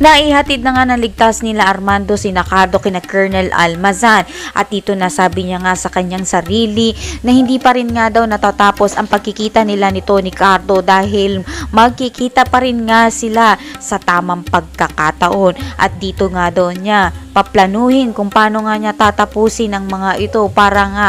Naihatid na nga ng ligtas nila Armando si Nacardo kina Colonel Almazan. At dito nasabi niya nga sa kanyang sarili na hindi pa rin nga daw natatapos ang pagkikita nila ni Tony Cardo dahil magkikita pa rin nga sila sa tamang pagkakataon. At dito nga daw niya paplanuhin kung paano nga niya tatapusin ang mga ito para nga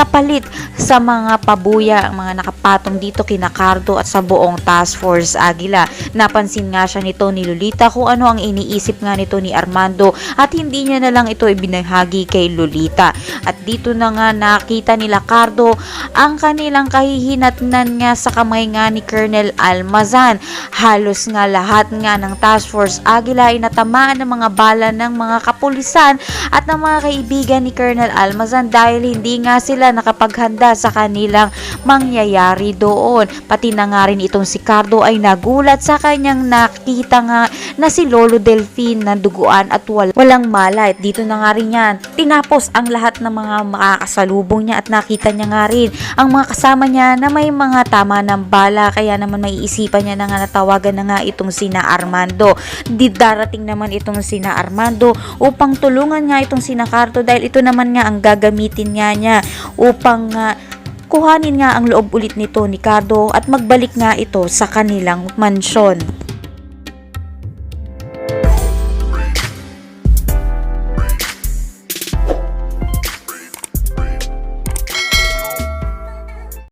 kapalit sa mga pabuya mga nakapatong dito kina Cardo at sa buong Task Force Agila. Napansin nga siya nito ni Lolita kung ano ang iniisip nga nito ni Armando at hindi niya na lang ito ibinahagi kay Lolita. At dito na nga nakita nila Cardo ang kanilang kahihinatnan nga sa kamay nga ni Colonel Almazan. Halos nga lahat nga ng Task Force Agila ay natamaan ng mga bala ng mga kapulisan at ng mga kaibigan ni Colonel Almazan dahil hindi nga sila nakapaghanda sa kanilang mangyayari doon. Pati na nga rin itong si Cardo ay nagulat sa kanyang nakita nga na si Lolo Delphine na duguan at wal walang malay. Dito na nga rin yan. Tinapos ang lahat ng mga makakasalubong niya at nakita niya nga rin ang mga kasama niya na may mga tama ng bala kaya naman may isipan niya na nga natawagan na nga itong sina Armando. Di darating naman itong sina Armando upang tulungan nga itong sina Cardo dahil ito naman nga ang gagamitin nga niya upang nga kuhanin nga ang loob ulit nito ni Cardo at magbalik nga ito sa kanilang mansyon.